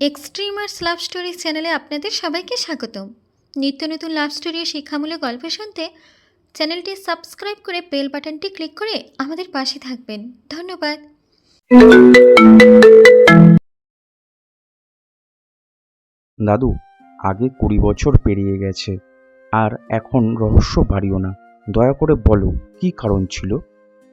Extremers love story চ্যানেলে আপনাদের সবাইকে স্বাগতম। নিত্য নতুন লাভ স্টোরি শিক্ষামূলক গল্প শুনতে চ্যানেলটি সাবস্ক্রাইব করে বেল বাটনটি ক্লিক করে আমাদের পাশে থাকবেন। ধন্যবাদ। দাদু, আগে কুড়ি বছর পেরিয়ে গেছে, আর এখন রহস্য বাড়িও না। দয়া করে বলো, কি কারণ ছিল?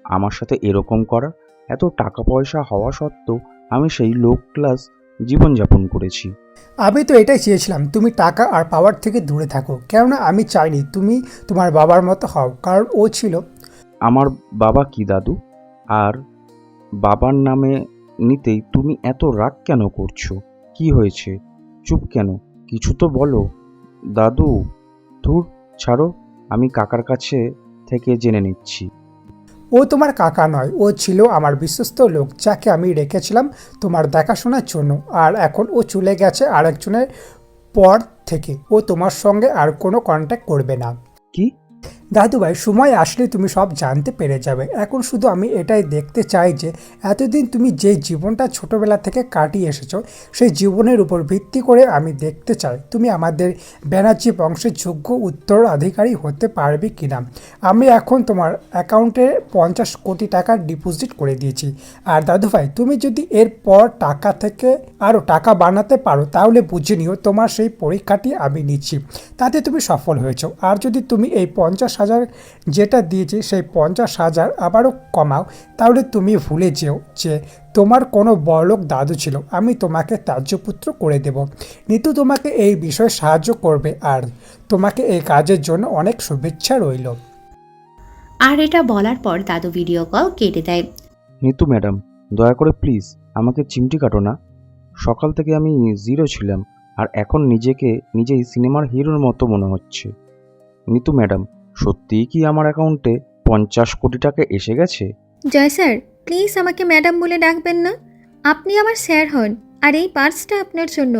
আমার সাথে এরকম করা? এত টাকা পয়সা হওয়া সত্ত্বেও আমি সেই লো ক্লাস জীবনযাপন করেছি। আমি তো এটাই চেয়েছিলাম তুমি টাকা আর পাওয়ার থেকে দূরে থাকো। কেননা আমি চাইনি তুমি তোমার বাবার মতো হও কারণ ও ছিল। আমার বাবা কি দাদু? আর বাবার নামে নিতেই তুমি এত রাগ কেন করছ? কি হয়েছে? চুপ কেন? কিছু তো বলো। দাদু ধুর ছাড়ো। আমি কাকার কাছে থেকে জেনে নিচ্ছি। ও তোমার কাকা নয়, ও ছিল আমার বিশ্বস্ত লোক, যাকে আমি রেখেছিলাম তোমার দেখাশোনার জন্য। আর এখন ও চলে গেছে আরেকজনের পর থেকে। ও তোমার সঙ্গে আর কোনো কন্ট্যাক্ট করবে না। কি? দাদু ভাই, সময় আসলে তুমি সব জানতে পেরে যাবে। এখন শুধু আমি এটাই দেখতে চাই যে, এতদিন তুমি যে জীবনটা ছোটবেলা থেকে কাটিয়ে এসেছ, সেই জীবনের উপর ভিত্তি করে আমি দেখতে চাই। তুমি আমাদের ব্যানার্জি বংশের যোগ্য উত্তরাধিকারী হতে পারবে কিনা? আমি এখন তোমার অ্যাকাউন্টে পঞ্চাশ কোটি টাকা ডিপোজিট করে দিয়েছি। আর দাদু ভাই, তুমি যদি এরপর টাকা থেকে আরও টাকা বানাতে পারো, তাহলে বুঝে নিও তোমার সেই পরীক্ষাটি আমি নিচ্ছি। তাতে তুমি সফল হয়েছো। আর যদি তুমি এই পঞ্চাশ হাজার যেটা দিয়েছি সেই পঞ্চাশ হাজার আবারও কমাও। তাহলে তুমি ভুলে যেও যে তোমার কোনো বড়লোক দাদু ছিল। আমি তোমাকে ত্যায্যপুত্র করে দেব। নিতু তোমাকে এই বিষয়ে সাহায্য করবে আর তোমাকে এই কাজের জন্য অনেক শুভেচ্ছা রইল। আর এটা বলার পর দাদু ভিডিও কল কেটে দেয়। নিতু ম্যাডাম দয়া করে প্লিজ আমাকে চিমটি কাটো না। সকাল থেকে আমি জিরো ছিলাম আর এখন নিজেকে নিজেই সিনেমার হিরোর মতো মনে হচ্ছে। নিতু ম্যাডাম সত্যিই কি আমার অ্যাকাউন্টে পঞ্চাশ কোটি টাকা এসে গেছে? জয় স্যার প্লিজ আমাকে ম্যাডাম বলে ডাকবেন না। আপনি আমার স্যার হন আর এই পার্সটা আপনার জন্য।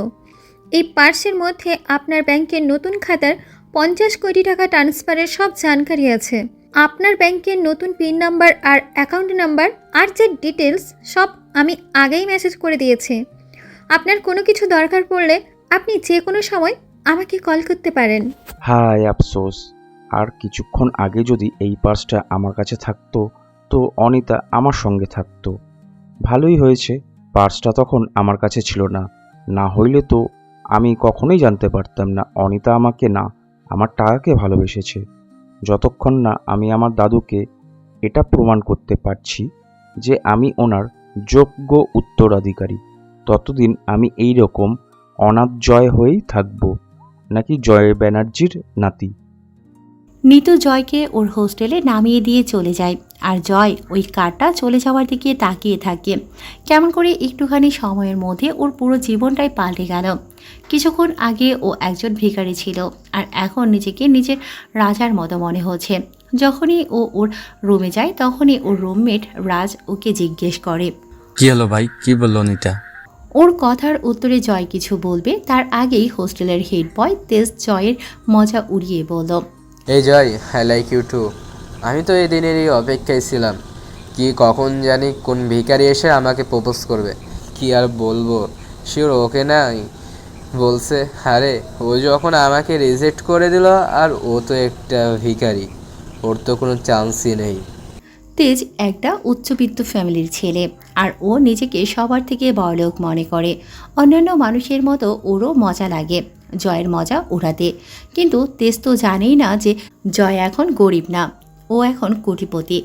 এই পার্সের মধ্যে আপনার ব্যাংকের নতুন খাতার পঞ্চাশ কোটি টাকা ট্রান্সফারের সব জানকারি আছে। আপনার ব্যাংকের নতুন পিন নাম্বার আর অ্যাকাউন্ট নাম্বার আর যে ডিটেলস সব আমি আগেই মেসেজ করে দিয়েছি। আপনার কোনো কিছু দরকার পড়লে আপনি যে কোনো সময় আমাকে কল করতে পারেন। হায় আফসোস। আর কিছুক্ষণ আগে যদি এই পার্সটা আমার কাছে থাকতো, তো অনিতা আমার সঙ্গে থাকতো। ভালোই হয়েছে, পার্সটা তখন আমার কাছে ছিল না। না হইলে তো আমি কখনোই জানতে পারতাম না অনিতা আমাকে না, আমার টাকাকে ভালোবেসেছে। যতক্ষণ না আমি আমার দাদুকে এটা প্রমাণ করতে পারছি যে আমি ওনার যোগ্য উত্তরাধিকারী, ততদিন আমি এই রকম অনাথ জয় হয়েই থাকব। নাকি জয় ব্যানার্জির নাতি? নিতু জয়কে ওর হোস্টেলে নামিয়ে দিয়ে চলে যায়। আর জয় ওই কারটা চলে যাওয়ার দিকে তাকিয়ে থাকে। কেমন করে একটুখানি সময়ের মধ্যে ওর পুরো জীবনটাই পাল্টে গেল। কিছুক্ষণ আগে ও একজন ভিখারি ছিল আর এখন নিজেকে নিজের রাজার মতো মনে হচ্ছে। যখনই ও ওর রুমে যায় তখনই ওর রুমমেট রাজ ওকে জিজ্ঞেস করে। কি হলো ভাই? কি বলল অনিতা ওর কথার উত্তরে জয় কিছু বলবে তার আগেই হোস্টেলের হেড বয় তেজ জয়ের মজা উড়িয়ে বলল এই Joy I like you too আমি তো এই দিনেরই অপেক্ষায় ছিলাম। কি, কখন জানি কোন ভিখারি এসে আমাকে প্রপোজ করবে। কি আর বলব? শিওর ওকে নাই। বলছে, আরে, ও যখন আমাকে রিজেক্ট করে দিল, আর ও তো একটা ভিখারি। ওর তো কোনো চান্সই নেই। তেজ একটা উচ্চবিত্ত ফ্যামিলির ছেলে, আর ও নিজেকে সবার থেকে বড়লোক মনে করে। অন্যান্য মানুষের মতো ওরও মজা লাগে। জয়ের মজা উড়াতে কিন্তু তেজ তো জানেই না যে জয় এখন গরিব না ও এখন কোটিপতি।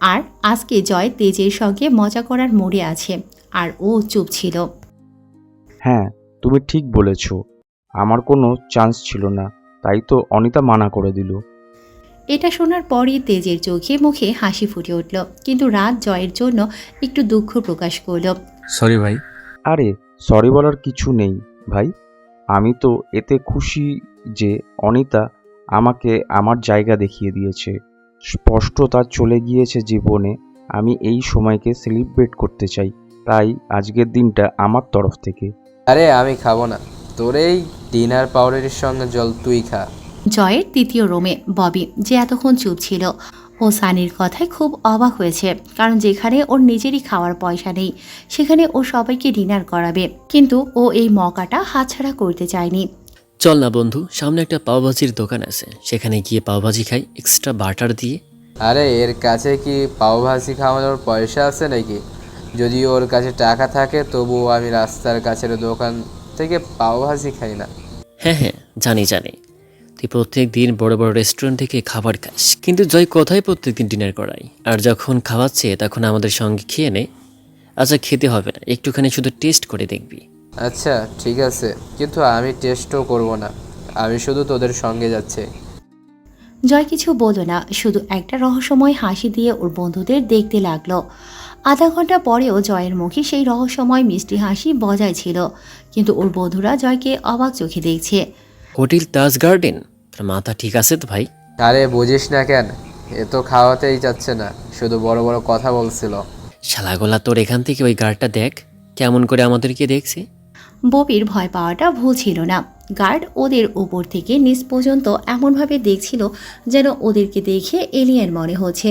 আর আজকে জয় তেজের সঙ্গে মজা করার মোড়ে আছে আর ও চুপ ছিল। হ্যাঁ তুমি ঠিক বলেছ। আমার কোনো চান্স ছিল না তাই তো অনিতা মানা করে দিল। এটা শোনার পরই তেজের চোখে মুখে হাসি ফুটে উঠল কিন্তু রাত জয়ের জন্য একটু দুঃখ প্রকাশ করল। সরি ভাই। আরে সরি বলার কিছু নেই ভাই। আমি তো এতে খুশি যে অনিতা আমাকে আমার জায়গা দেখিয়ে দিয়েছে। স্পষ্ট তার চলে গিয়েছে জীবনে আমি এই সময়কে সেলিব্রেট করতে চাই। তাই আজকের দিনটা আমার তরফ থেকে। আরে আমি খাব না। তোর এই ডিনার পাউডারের সঙ্গে জল তুই খা। জয়ের তৃতীয় রোমে ববি যে এতক্ষণ চুপ ছিল ও সানির কথায় খুব অবাক হয়েছে কারণ যেখানে ওর নিজেরই খাওয়ার পয়সা নেই সেখানে ও সবাইকে ডিনার করাবে। কিন্তু ও এই মকাটা হাতছাড়া করতে চায়নি। চল না বন্ধু সামনে একটা পাওভাজির দোকান আছে। সেখানে গিয়ে পাওভাজি খাই এক্সট্রা বাটার দিয়ে। আরে এর কাছে কি পাওভাজি খাওয়ানোর পয়সা আছে নাকি? যদি ওর কাছে টাকা থাকে তবুও আমি রাস্তার কাছের দোকান থেকে পাওভাজি খাই না। হ্যাঁ হ্যাঁ জানি জানি। তুই প্রত্যেক দিন বড় বড় রেস্টুরেন্ট থেকে খাবার খাস কিন্তু জয় কোথায় প্রত্যেক দিন ডিনার করাই আর যখন খাওয়াচ্ছে তখন আমাদের সঙ্গে খেয়ে নে। আচ্ছা খেতে হবে না। একটুখানি শুধু টেস্ট করে দেখবি। আচ্ছা ঠিক আছে। কিন্তু আমি টেস্টও করব না। আমি শুধু তোদের সঙ্গে যাচ্ছি। জয় কিছু বলল না। শুধু একটা রহস্যময় হাসি দিয়ে ওর বন্ধুদের দেখতে লাগল। আধা ঘণ্টা পরেও জয়ের মুখে সেই রহস্যময় মিষ্টি হাসি বজায় ছিল। কিন্তু ওর বন্ধুরা জয়কে অবাক চোখে দেখছে। Hotel Taj garden? তোর মাথা ঠিক আছে তো ভাই? আরে বুঝিস না কেন এ তো খাওয়াতেই যাচ্ছে না শুধু বড় বড় কথা বলছিল। শালাগোলা তোর এখান থেকে ওই গার্ডটা দেখ কেমন করে আমাদেরকে দেখছে। ববির ভয় পাওয়াটা ভুল ছিল না। গার্ড ওদের উপর থেকে নিচ পর্যন্ত এমনভাবে দেখছিল যেন ওদেরকে দেখে এলিয়েন মনে হচ্ছে।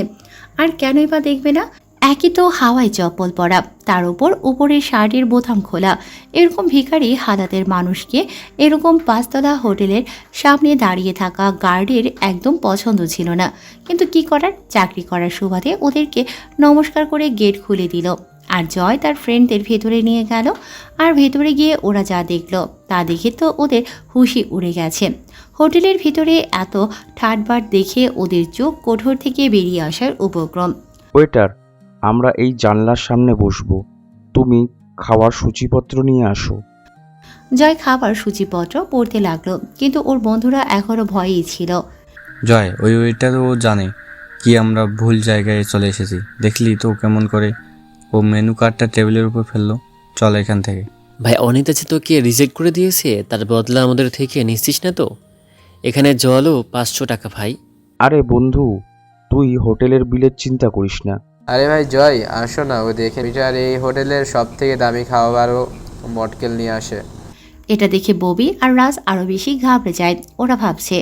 আর কেনই বা দেখবে না? একই তো হাওয়ায় চপ্পল পরা, তার উপর উপরের শার্টের বোতাম খোলা। এরকম ভিখারি হাদাতের মানুষকে এরকম পাঁচতলা হোটেলের সামনে দাঁড়িয়ে থাকা গার্ডের একদম পছন্দ ছিল না। কিন্তু কি করার? চাকরি করার সুবাদে ওদেরকে নমস্কার করে গেট খুলে দিল। আর জয় তার ফ্রেন্ডদের ভেতরে নিয়ে গেল। আর ভেতরে গিয়ে ওরা যা দেখল, তা দেখে তো ওদের হুশি উড়ে গেছে। হোটেলের ভিতরে এত ঠাটবাট দেখে ওদের চোখ কোঠর থেকে বেরিয়ে আসার উপক্রম। ওয়েটার আমরা এই জানলার সামনে বসবো। তুমি খাওয়ার সূচিপত্র নিয়ে আসো। জয় খাবার সূচিপত্র পড়তে লাগল কিন্তু ওর বন্ধুরা এখনও ভয়েই ছিল। জয় ওই ওইটা তো ও জানে কি আমরা ভুল জায়গায় চলে এসেছি। দেখলি তো কেমন করে ও মেনু কার্ডটা টেবিলের উপর ফেলল। চল এখান থেকে। ভাই অনিতা যে তোকে রিজেক্ট করে দিয়েছে তার বদলা আমাদের থেকে নিচ্ছিস না তো? এখানে জলও পাঁচশো টাকা ভাই। আরে বন্ধু তুই হোটেলের বিলের চিন্তা করিস না। আরে ভাই, জয়, আসো না, ও দেখে মিটার এই হোটেলের সব থেকে দামি খাবারও মটকেল নিয়ে আসে। এটা দেখে ববি আর রাজ আরও বেশি ঘাবড়ে যায়। ওরা ভাবছে,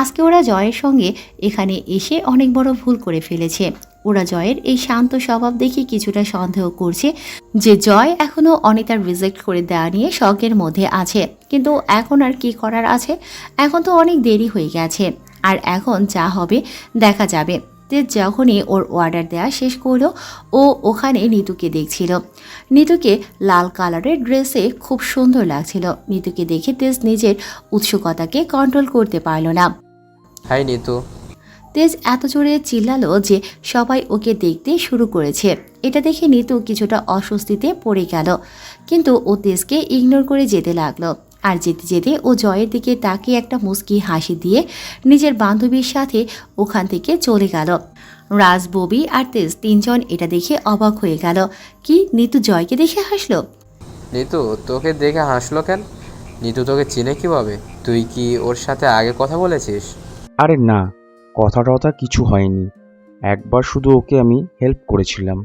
আজকে ওরা জয়ের সঙ্গে এখানে এসে অনেক বড় ভুল করে ফেলেছে। ওরা জয়ের এই শান্ত স্বভাব দেখে কিছুটা সন্দেহ করছে যে জয় এখনও অনিতার রিজেক্ট করে দেওয়া নিয়ে শখের মধ্যে আছে। কিন্তু এখন আর কি করার আছে? এখন তো অনেক দেরি হয়ে গেছে। আর এখন যা হবে দেখা যাবে। তেজ যখনই ওর অর্ডার দেওয়া শেষ করল ও ওখানে নিতুকে দেখছিল। নিতুকে লাল কালারের ড্রেসে খুব সুন্দর লাগছিল। নিতুকে দেখে তেজ নিজের উৎসুকতাকে কন্ট্রোল করতে পারল না। হাই নিতু। তেজ এত জোরে চিল্লালো যে সবাই ওকে দেখতে শুরু করেছে। এটা দেখে নিতু কিছুটা অস্বস্তিতে পড়ে গেল। কিন্তু ও তেজকে ইগনোর করে যেতে লাগল। আর যেতে যেতে ও জয়ের দিকে তাকিয়ে একটা মুস্কি হাসি দিয়ে নিজের বান্ধবীর সাথে ওখান থেকে চলে গেল। রাজ ববি আর তেজ তিনজন এটা দেখে অবাক হয়ে গেল। কি নিতু জয়কে দেখে হাসলো? নিতু তোকে দেখে হাসলো কেন? নিতু তোকে চিনে কীভাবে? তুই কি ওর সাথে আগে কথা বলেছিস? আরে না কথা টথা কিছু হয়নি। একবার শুধু ওকে আমি হেল্প করেছিলাম।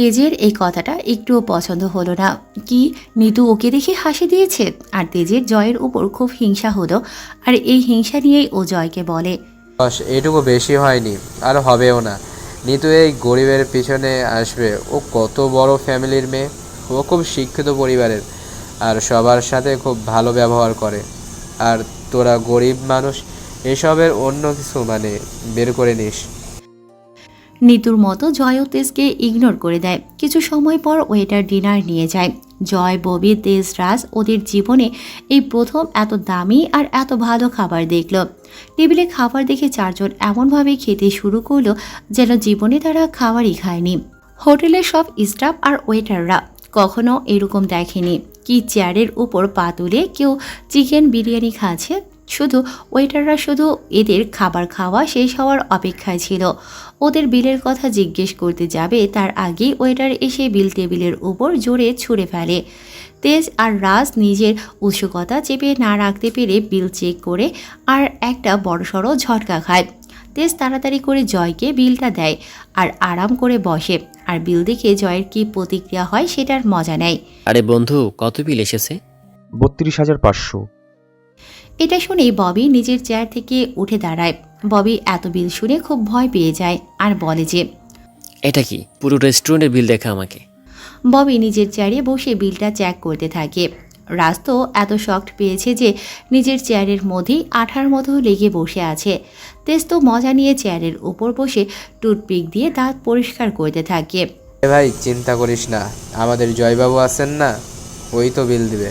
তেজের এই কথাটা একটুও পছন্দ হলো না। কি? নিতু ওকে দেখে হাসি দিয়েছে? আর তেজের জয়ের উপর খুব হিংসা হলো। আর এই হিংসা নিয়েই ও জয়কে বলে। বস এটুকু বেশি হয়নি, আর হবেও না। নিতু এই গরিবের পিছনে আসবে। ও কত বড় ফ্যামিলির মেয়ে। ও খুব শিক্ষিত পরিবারের। আর সবার সাথে খুব ভালো ব্যবহার করে। আর তোরা গরিব মানুষ, এসবের অন্য কিছু মানে বের করে নিস। নিতুর মতো জয় ও তেজকে ইগনোর করে দেয়। কিছু সময় পর ওয়েটার ডিনার নিয়ে যায়। জয়, ববি, তেজ, রাজ ওদের জীবনে এই প্রথম এত দামি আর এত ভালো খাবার দেখল। টেবিলে খাবার দেখে চারজন এমনভাবে খেতে শুরু করল যেন জীবনে তারা খাবারই খায়নি। হোটেলের সব স্টাফ আর ওয়েটাররা কখনো এরকম দেখেনি। কি চেয়ারের উপর পা তুলে কেউ চিকেন বিরিয়ানি খাচ্ছে শুধু ওয়েটাররা শুধু এদের খাবার খাওয়া শেষ হওয়ার অপেক্ষায় ছিল। ওদের বিলের কথা জিজ্ঞেস করতে যাবে তার আগেই ওয়েটার এসে বিল টেবিলের উপর জোরে ছুঁড়ে ফেলে। তেজ আর রাজ নিজের উৎসুকতা চেপে না রাখতে পেরে বিল চেক করে আর একটা বড়সড় ঝটকা খায়। তেজ তাড়াতাড়ি করে জয়কে বিলটা দেয় আর আরাম করে বসে। আর বিল দেখে জয়ের কী প্রতিক্রিয়া হয় সেটার মজা নেয়। আরে বন্ধু কত বিল এসেছে? বত্রিশ হাজার পাঁচশো। এটা শুনেই ববি নিজের চেয়ার থেকে উঠে দাঁড়ায়। ববি এত বিল শুনে খুব ভয় পেয়ে যায় আর বলে যে এটা কি? পুরো রেস্টুরেন্টের বিল দেখা আমাকে। ববি নিজের চেয়ারে বসে বিলটা চেক করতে থাকে। রাজ তো এত শক্ট পেয়েছে যে নিজের চেয়ারের মধ্যেই আঠার মতো লেগে বসে আছে। তেজ তো মজা নিয়ে চেয়ারের উপর বসে টুথপিক দিয়ে দাঁত পরিষ্কার করতে থাকে। এ ভাই চিন্তা করিস না। আমাদের জয়বাবু আছেন না ওই তো বিল দিবে।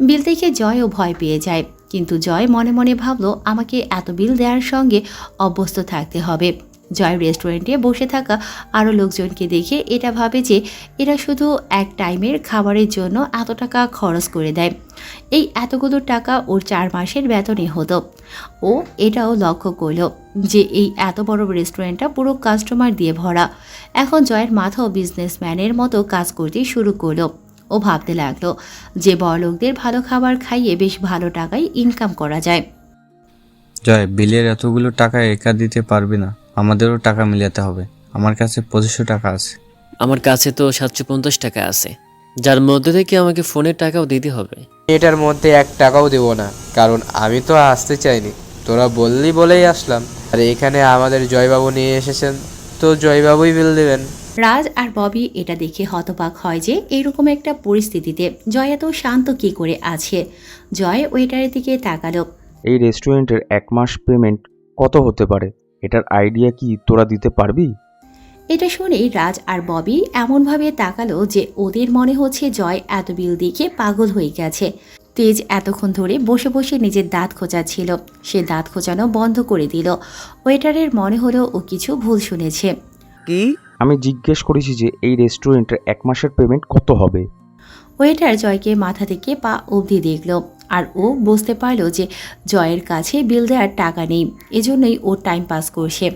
বিল দেখে জয়ও ভয় পেয়ে যায়। কিন্তু জয় মনে মনে ভাবলো, আমাকে এত বিল দেওয়ার সঙ্গে অভ্যস্ত থাকতে হবে। জয় রেস্টুরেন্টে বসে থাকা আরও লোকজনকে দেখে এটা ভাবে যে, এরা শুধু এক টাইমের খাবারের জন্য এত টাকা খরচ করে দেয়। এই এতগুলো টাকা ওর চার মাসের বেতনে হতো। ও এটাও লক্ষ্য করল যে, এই এত বড় রেস্টুরেন্টটা পুরো কাস্টমার দিয়ে ভরা। এখন জয়ের মাথাও বিজনেসম্যানের মতো কাজ করতে শুরু করল। ও ভাবতে লাগল যে বড়লোকদের ভালো খাবার খাইয়ে বেশ ভালো টাকায় ইনকাম করা যায়। জয় বিলের এতগুলো টাকা একা দিতে পারবে না। আমাদেরও টাকা মিলাতে হবে। আমার কাছে পঁচিশশো টাকা আছে। আমার কাছে তো সাতশো পঞ্চাশ টাকা আছে। যার মধ্যে থেকে আমাকে ফোনের টাকাও দিতে হবে। এটার মধ্যে এক টাকাও দেবো না কারণ আমি তো আসতে চাইনি। তোরা বললি বলেই আসলাম। আর এখানে আমাদের জয়বাবু নিয়ে এসেছেন। তো জয়বাবুই বিল দেবেন। রাজ আর ববি এটা দেখে হতবাক হয় যে এরকম একটা পরিস্থিতিতে জয় এত শান্ত কি করে আছে। জয় ওয়েটারের দিকে তাকালো। এই রেস্টুরেন্টের এক মাস পেমেন্ট কত হতে পারে? এটার আইডিয়া কি তোরা দিতে পারবি? এটা শুনেই রাজ আর ববি এমনভাবে তাকালো যে ওদের মনে হচ্ছে জয় এত বিল দেখে পাগল হয়ে গেছে। তেজ এতক্ষণ ধরে বসে বসে নিজের দাঁত খোঁচাচ্ছিল। সে দাঁত খোঁচানো বন্ধ করে দিল। ওয়েটারের মনে হলো ও কিছু ভুল শুনেছে। কি? আমি জিজ্ঞেস করেছি যে এই রেস্টুরেন্টের এক মাসের পেমেন্ট কত হবে। ওয়েটার জয়কে মাথা থেকে পা অবধি দেখল আর ও বুঝতে পারল যে জয়ের কাছে বিল দেওয়ার টাকা নেই এজন্যই ও টাইম পাস করছে।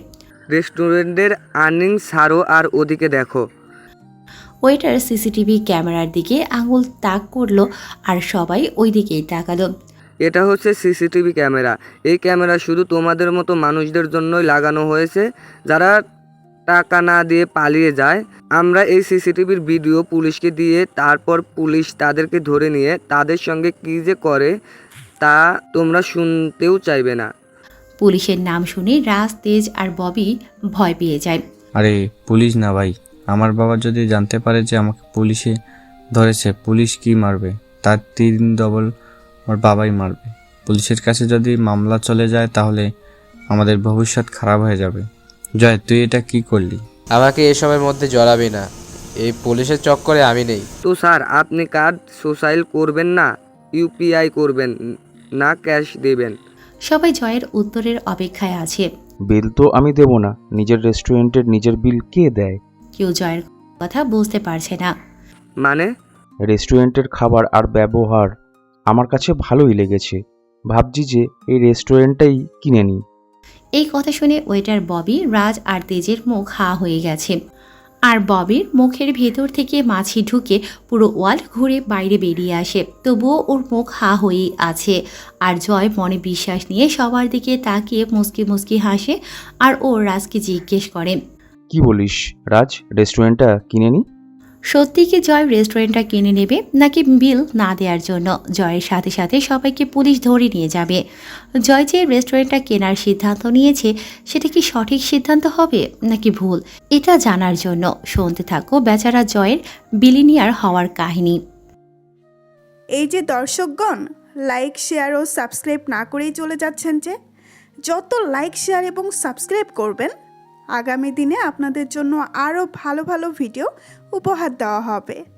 রেস্টুরেন্টের আর্নিং সারো আর ওদিকে দেখো। ওয়েটার সিসিটিভি ক্যামেরার দিকে আঙুল তাক করল আর সবাই ওই দিকেই তাকালো। এটা হচ্ছে সিসিটিভি ক্যামেরা। এই ক্যামেরা শুধু তোমাদের মতো মানুষদের জন্যই লাগানো হয়েছে যারা টাকা না দিয়ে পালিয়ে যায়। আমরা এই সিসিটিভির ভিডিও পুলিশকে দিয়ে তারপর পুলিশ তাদেরকে ধরে নিয়ে তাদের সঙ্গে কী যে করে তা তোমরা শুনতেও চাইবে না। পুলিশের নাম শুনে রাজ তেজ আর ববি ভয় পেয়ে যায়। আরে পুলিশ না ভাই। আমার বাবা যদি জানতে পারে যে আমাকে পুলিশে ধরেছে পুলিশ কি মারবে? তার তিন ডবল আমার বাবাই মারবে। পুলিশের কাছে যদি মামলা চলে যায় তাহলে আমাদের ভবিষ্যৎ খারাপ হয়ে যাবে। জয় তুই এটা কি করলি? আমাকে এসবের মধ্যে জড়াবি না। এই পুলিশের চক্করে আমি নেই। তো স্যার আপনি কার্ড সোসাইল করবেন না ইউপিআই করবেন না ক্যাশ দেবেন। সবাই জয়ের উত্তরের অপেক্ষায় আছে। বিল তো আমি দেব না। নিজের রেস্টুরেন্টের নিজের বিল কে দেয়? কেউ জয়ের কথা বুঝতে পারছে না। মানে? রেস্টুরেন্টের খাবার আর ব্যবহার আমার কাছে ভালোই লেগেছে। ভাবছি যে এই রেস্টুরেন্টটাই কিনে নিই। এই কথা শুনে ওয়েটার ববি, রাজ আর তেজের মুখ হা হয়ে গেছে। আর ববির মুখের ভেতর থেকে মাছি ঢুকে পুরো ওয়াল ঘুরে বাইরে বেরিয়ে আসে। তবুও ওর মুখ হা হয়েই আছে। আর জয় মনে বিশ্বাস নিয়ে সবার দিকে তাকিয়ে মুসকি মুসকি হাসে আর ও রাজকে জিজ্ঞেস করে। কি বলিস? রাজ রেস্টুরেন্টটা কিনে নিই সত্যি কি জয় রেস্টুরেন্টটা কিনে নেবে, নাকি বিল না দেওয়ার জন্য? জয়ের সাথে সাথে সবাইকে পুলিশ ধরে নিয়ে যাবে। জয় যে রেস্টুরেন্টটা কেনার সিদ্ধান্ত নিয়েছে, সেটা কি সঠিক সিদ্ধান্ত হবে, নাকি ভুল? এটা জানার জন্য শুনতে থাকো বেচারা জয়ের বিলিনিয়ার হওয়ার কাহিনী। এই যে দর্শকগণ লাইক শেয়ার ও সাবস্ক্রাইব না করেই চলে যাচ্ছেন যে, যত লাইক শেয়ার এবং সাবস্ক্রাইব করবেন আগামী দিনে আপনাদের জন্য আরও ভালো ভালো ভিডিও উপহার দেওয়া হবে।